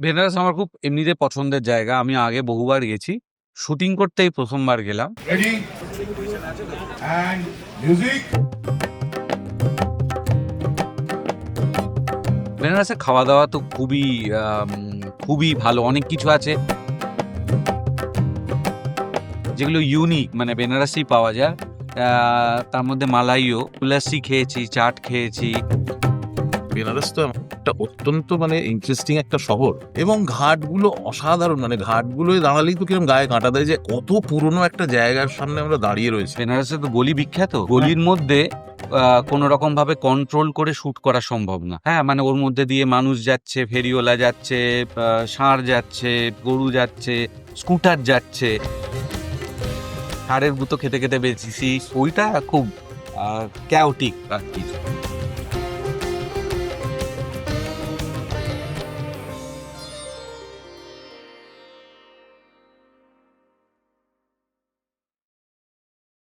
বেনারস আমার খুব এমনিতে পছন্দের জায়গা। আমি আগে বহুবার গেছি। শুটিং করতেই প্রথমবার গেলাম. বেনারসে খাওয়া দাওয়া তো খুবই খুবই ভালো। অনেক কিছু আছে। যেগুলো ইউনিক মানে বেনারসি পাওয়া যায়। তার মধ্যে মালাইও। লস্যি খেয়েছি চাট খেয়েছি। বেনারস তো একটা অত্যন্ত মানে ইন্টারেস্টিং একটা শহর এবং ঘাটগুলো অসাধারণ। মানে ঘাটগুলোয় দাঁড়ালেই তো কীরকম গায়ে কাঁটা দেয় যে কত পুরনো একটা জায়গার সামনে আমরা দাঁড়িয়ে রয়েছি। বেনারসে তো গলি বিখ্যাত। গলির মধ্যে কোনো রকম ভাবে কন্ট্রোল করে শুট করা সম্ভব না। হ্যাঁ মানে ওর মধ্যে দিয়ে মানুষ যাচ্ছে ফেরিওয়ালা যাচ্ছে ষাঁড় যাচ্ছে গরু যাচ্ছে স্কুটার যাচ্ছে। ষাঁড়ের গুঁতো খেতে খেতে বেঁচেছি। ওইটা খুব ক্যাওটিক আর কি।